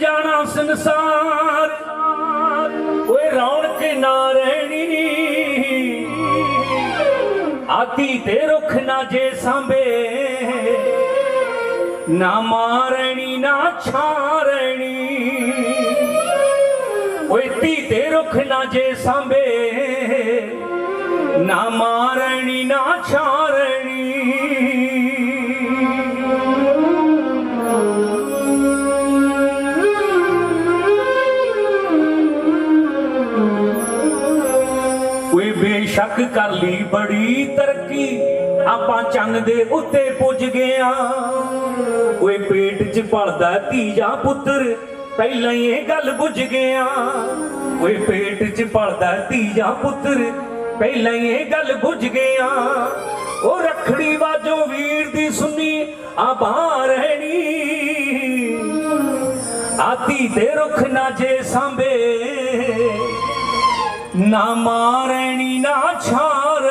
ਜਾਣਾ ਸੰਸਾਰ। ਓਏ ਰੌਣਕ ਨਾ ਰਹਿਣੀ। ਆਤੀ ਤੇ ਰੁੱਖ ਨਾ ਜੇ ਸਾਂਭੇ। ਨਾ ਮਾਰਣੀ, ਨਾ ਛਾਰਣੀ। ਓਏ ਤੀ ਤੇ ਰੁੱਖ ਨਾ ਜੇ ਸਾਂਭੇ। ਨਾ ਮਾਰਣੀ, ਨਾ ਛਾਰਣੀ। ਬੇਸ਼ੱਕ ਕਰ ਲਈ ਬੜੀ ਤਰੱਕੀ। ਆਪਾਂ ਚੰਨ ਦੇ ਉੱਤੇ ਪੁੱਜ ਗਿਆ ਓਏ ਪੇਟ 'ਚ ਭਲਦਾ ਧੀ ਧੀਆ ਪੁੱਤਰ, ਪਹਿਲਾਂ ਹੀ ਇਹ ਗੱਲ ਬੁੱਝ ਗਿਆ ਓਏ ਪੇਟ 'ਚ ਭਲਦਾ ਧੀ ਧੀਆ ਪੁੱਤਰ, ਪਹਿਲਾਂ ਹੀ ਇਹ ਗੱਲ ਬੁੱਝ ਗਿਆ ਉਹ ਰਖੜੀ ਵਾਜੋ ਵੀਰ ਦੀ ਸੁਣੀ ਆਬਾ ਰਹਿਣੀ। ਆਤੀ ਤੇ ਰੁੱਖ ਨਾ ਜੇ ਸਾਂਭੇ। ના મારણી ના છાર